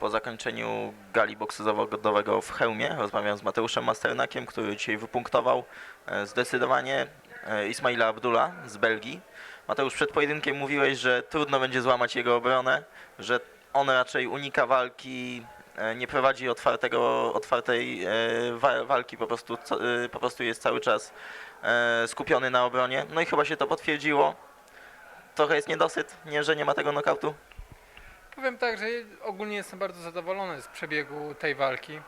Po zakończeniu gali boksu zawodowego w Chełmie rozmawiam z Mateuszem Masternakiem, który dzisiaj wypunktował e, zdecydowanie e, Ismaila Abdula z Belgii. Mateusz, przed pojedynkiem mówiłeś, że trudno będzie złamać jego obronę, że on raczej unika walki, e, nie prowadzi otwartego, otwartej wa- walki, po prostu, po prostu jest cały czas skupiony na obronie. No i chyba się to potwierdziło. Trochę jest niedosyt, nie, że nie ma tego nokautu. Powiem tak, że ogólnie jestem bardzo zadowolony z przebiegu tej walki,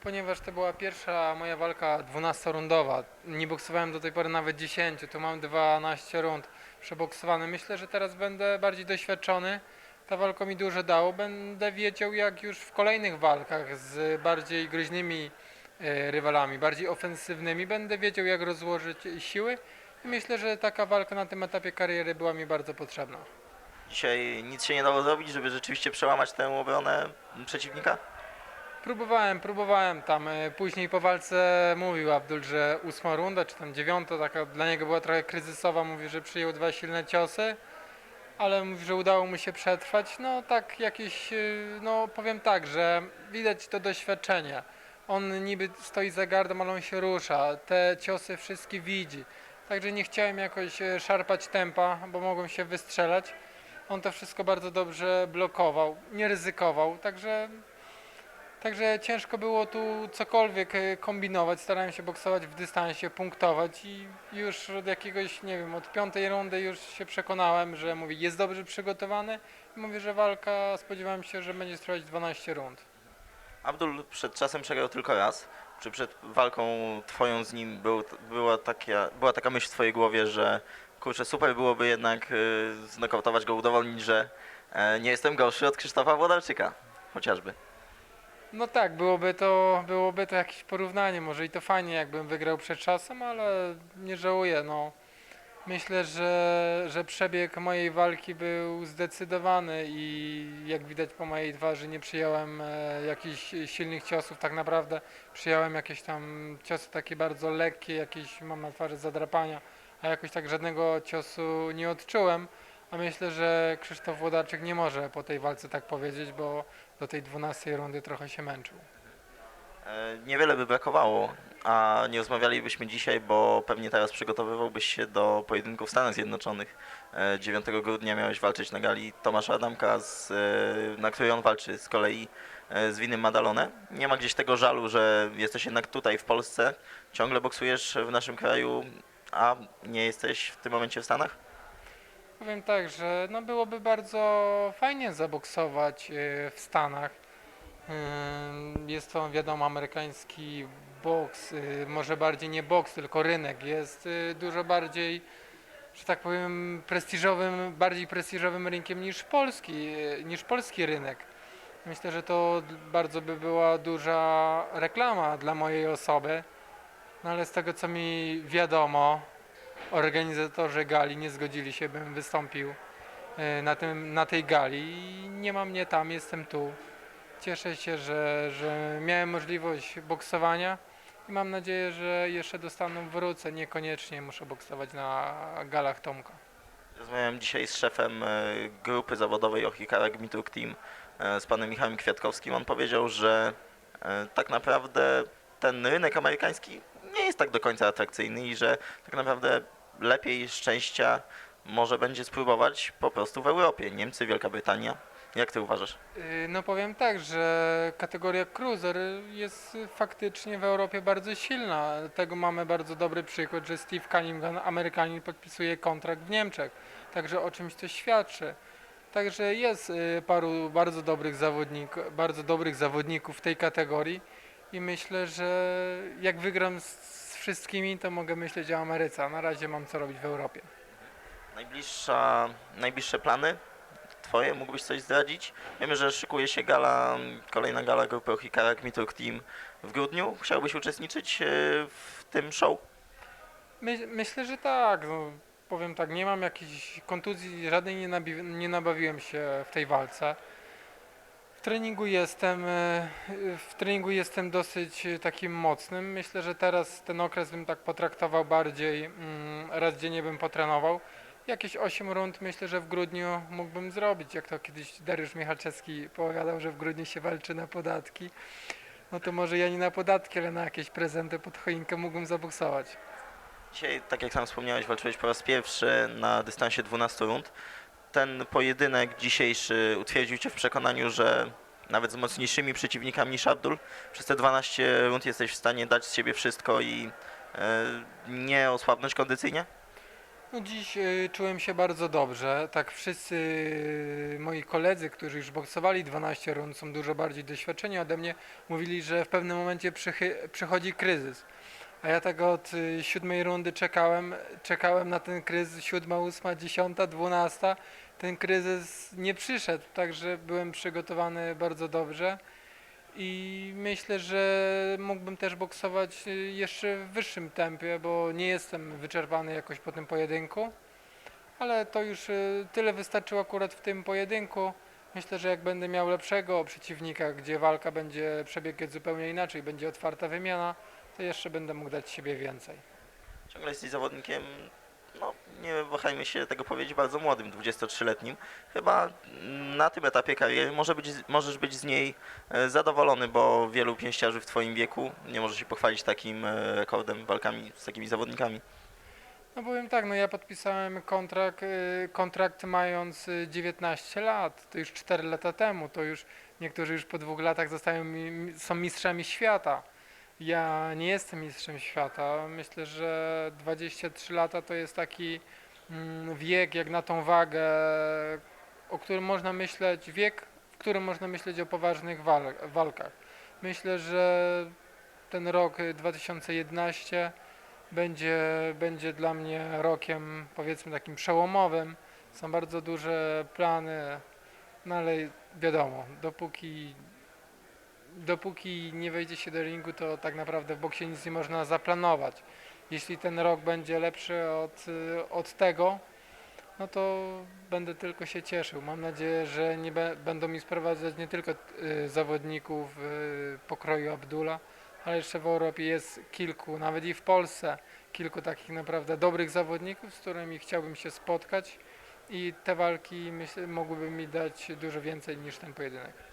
ponieważ to była pierwsza moja walka 12-rundowa. Nie boksowałem do tej pory nawet 10, tu mam 12 rund przeboksowane. Myślę, że teraz będę bardziej doświadczony. Ta walka mi dużo dało. Będę wiedział, jak już w kolejnych walkach z bardziej groźnymi e, rywalami, bardziej ofensywnymi, będę wiedział, jak rozłożyć siły. I myślę, że taka walka na tym etapie kariery była mi bardzo potrzebna. Dzisiaj nic się nie dało zrobić, żeby rzeczywiście przełamać tę obronę przeciwnika? Próbowałem, próbowałem tam. e, Później po walce mówił Abdul, że ósma runda, czy tam dziewiąta, taka dla niego była trochę kryzysowa. Mówi, że przyjął dwa silne ciosy, ale mówi, że udało mu się przetrwać. No tak jakieś, e, no powiem tak, że widać to doświadczenie. On niby stoi za gardą, ale on się rusza. Te ciosy wszystkie widzi. Także nie chciałem jakoś e, szarpać tempa, bo mogłem się wystrzelać. On to wszystko bardzo dobrze blokował, nie ryzykował, także Także ciężko było tu cokolwiek e, kombinować. Starałem się boksować w dystansie, punktować i już od jakiegoś, nie wiem, od piątej rundy już się przekonałem, że mówię, jest dobrze przygotowany i mówię, że walka spodziewałem się, że będzie trwać 12 rund. Abdul przed czasem przegrał tylko raz. Czy przed walką twoją z nim był, była, taka, była taka myśl w twojej głowie, że kurczę, super byłoby jednak y, znokautować go, udowodnić, że e, nie jestem gorszy od Krzysztofa Włodarczyka, chociażby. No tak, byłoby to, byłoby to jakieś porównanie, może i to fajnie jakbym wygrał przed czasem, ale nie żałuję, no. Myślę, że, że przebieg mojej walki był zdecydowany i jak widać po mojej twarzy nie przyjąłem e, jakichś silnych ciosów, tak naprawdę przyjąłem jakieś tam ciosy takie bardzo lekkie, jakieś mam na twarzy zadrapania, a jakoś tak żadnego ciosu nie odczułem. A myślę, że Krzysztof Włodarczyk nie może po tej walce tak powiedzieć, bo do tej 12 rundy trochę się męczył. E, Niewiele by brakowało, a nie rozmawialibyśmy dzisiaj, bo pewnie teraz przygotowywałbyś się do pojedynku w Stanach Zjednoczonych. E, 9 grudnia miałeś walczyć na gali Tomasza Adamka, z, e, na której on walczy z kolei e, z Winem Madalone. Nie ma gdzieś tego żalu, że jesteś jednak tutaj w Polsce, ciągle boksujesz w naszym kraju, a nie jesteś w tym momencie w Stanach? Powiem tak, że no byłoby bardzo fajnie zaboksować e, w Stanach. Ym, Jest to wiadomo amerykański boks, y, może bardziej nie boks, tylko rynek. Jest y, dużo bardziej, że tak powiem, prestiżowym, bardziej prestiżowym rynkiem niż polski, y, niż polski rynek. Myślę, że to bardzo by była duża reklama dla mojej osoby. No ale z tego co mi wiadomo, organizatorzy gali nie zgodzili się, bym wystąpił e, na, tym, na tej gali i nie ma mnie tam, jestem tu. Cieszę się, że, że miałem możliwość boksowania i mam nadzieję, że jeszcze do Stanów wrócę. Niekoniecznie muszę boksować na galach Tomka. Rozmawiałem dzisiaj z szefem e, grupy zawodowej Ochikara Gmitruk Team, e, z panem Michałem Kwiatkowskim. On powiedział, że tak naprawdę ten rynek amerykański nie jest tak do końca atrakcyjny i że tak naprawdę lepiej szczęścia może będzie spróbować po prostu w Europie. Niemcy, Wielka Brytania. Jak ty uważasz? Yy, No powiem tak, że kategoria cruiser jest faktycznie w Europie bardzo silna. Tego mamy bardzo dobry przykład, że Steve Cunningham, Amerykanin, podpisuje kontrakt w Niemczech. Także o czymś to świadczy. Także jest yy, paru bardzo dobrych zawodników, bardzo dobrych zawodników w tej kategorii i myślę, że jak wygram z, wszystkimi, to mogę myśleć o Ameryce. A na razie mam co robić w Europie. Najbliższa, najbliższe plany twoje? Mógłbyś coś zdradzić? Wiemy, że szykuje się gala, kolejna gala grupy Ochikara Gmitruk Team w grudniu. Chciałbyś uczestniczyć e, w tym show? My, myślę, że tak. No, powiem tak, nie mam jakiejś kontuzji, żadnej nie, nabi- nie nabawiłem się w tej walce. Treningu jestem, e, w treningu jestem dosyć e, takim mocnym. Myślę, że teraz ten okres bym tak potraktował bardziej, mm, raz dziennie bym potrenował jakieś 8 rund myślę, że w grudniu mógłbym zrobić, jak to kiedyś Dariusz Michalczewski powiadał, że w grudniu się walczy na podatki. No to może ja nie na podatki, ale na jakieś prezenty pod choinkę mógłbym zaboksować. Dzisiaj, tak jak sam wspomniałeś, walczyłeś po raz pierwszy na dystansie 12 rund. Ten pojedynek dzisiejszy utwierdził Cię w przekonaniu, że nawet z mocniejszymi przeciwnikami niż Abdul, przez te 12 rund jesteś w stanie dać z siebie wszystko i e, nie osłabnąć kondycyjnie? No dziś y, czułem się bardzo dobrze. Tak wszyscy y, moi koledzy, którzy już boksowali 12 rund, są dużo bardziej doświadczeni ode mnie, mówili, że w pewnym momencie przychodzi kryzys. A ja tak od y, siódmej rundy czekałem, czekałem na ten kryzys, siódma, ósma, dziesiąta, dwunasta. Ten kryzys nie przyszedł, także byłem przygotowany bardzo dobrze. I myślę, że mógłbym też boksować y, jeszcze w wyższym tempie, bo nie jestem wyczerpany jakoś po tym pojedynku. Ale to już y, tyle wystarczyło akurat w tym pojedynku. Myślę, że jak będę miał lepszego przeciwnika, gdzie walka będzie przebiegać zupełnie inaczej, będzie otwarta wymiana, to jeszcze będę mógł dać siebie więcej. Ciągle jesteś zawodnikiem, no nie wahajmy się tego powiedzieć, bardzo młodym, 23-letnim. Chyba na tym etapie kariery może być, możesz być z niej e, zadowolony, bo wielu pięściarzy w Twoim wieku nie może się pochwalić takim e, rekordem, walkami z takimi zawodnikami. No powiem tak, no ja podpisałem kontrakt, y, kontrakt mając y, 19 lat, to już 4 lata temu, to już niektórzy już po dwóch latach zostają, są mistrzami świata. Ja nie jestem mistrzem świata, myślę, że 23 lata to jest taki mm, wiek jak na tą wagę, o którym można myśleć, wiek, w którym można myśleć o poważnych wal- walkach. Myślę, że ten rok y, 2011 będzie, będzie dla mnie rokiem powiedzmy takim przełomowym. Są bardzo duże plany, no ale wiadomo, dopóki, dopóki nie wejdzie się do ringu, to tak naprawdę w boksie nic nie można zaplanować. Jeśli ten rok będzie lepszy od, y, od tego, no to będę tylko się cieszył. Mam nadzieję, że nie będą mi sprowadzać nie tylko y, zawodników y, pokroju Abdula, ale jeszcze w Europie jest kilku, nawet i w Polsce, kilku takich naprawdę dobrych zawodników, z którymi chciałbym się spotkać i te walki mogłyby mi dać dużo więcej niż ten pojedynek.